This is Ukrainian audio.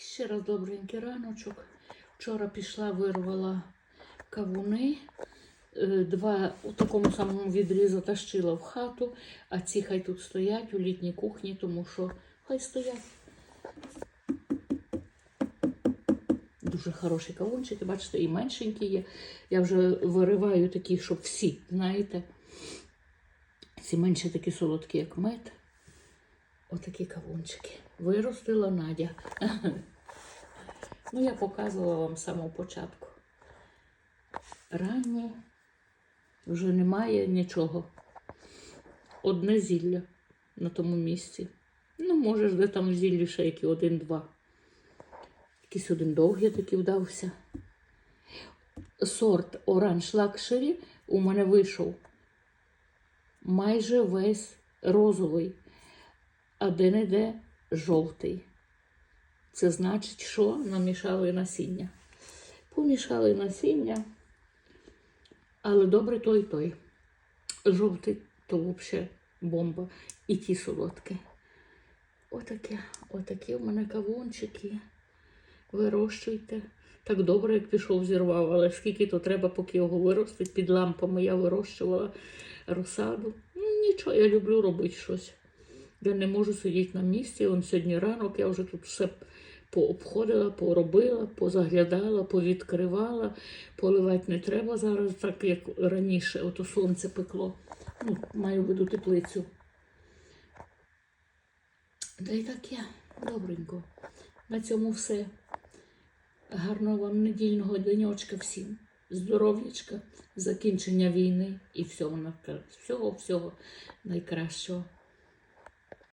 Ще раз добренький раночок. Вчора пішла, вирвала кавуни. Е, Два у такому самому відрі затащила в хату, а ці хай тут стоять у літній кухні, тому що хай стоять. Дуже хороші кавунчики, бачите, і меншенькі є. Я вже вириваю такі, щоб всі, знаєте. Ці менші такі солодкі, як мед. Отакі кавунчики. Виростила Надя. Ну, я показувала вам з самого початку. Ранні вже немає нічого. Одне зілля на тому місці. Ну, може, де там зіллі ще які один-два. Якийсь один довгий такий вдався. Сорт Orange Luxury у мене вийшов майже весь розовий, а де-не-де жовтий. Це значить, що намішали насіння. Помішали насіння, але добре той той. Жовтий то взагалі бомба. І ті солодкі. Отаке, отакі в мене кавунчики. Вирощуйте. Так добре, як пішов, зірвав, але скільки то треба, поки його виростить. Під лампами я вирощувала розсаду. Ну, нічого, я люблю робити щось. Я не можу сидіти на місці. Он сьогодні ранок я вже тут все пообходила, поробила, позаглядала, повідкривала. Поливати не треба зараз, так як раніше, ото сонце пекло. Ну, маю в виду теплицю. Та й таке, добренько. На цьому все. Гарного вам недільного денечка всім. Здоров'ячка, закінчення війни і всього, всього, всього найкращого.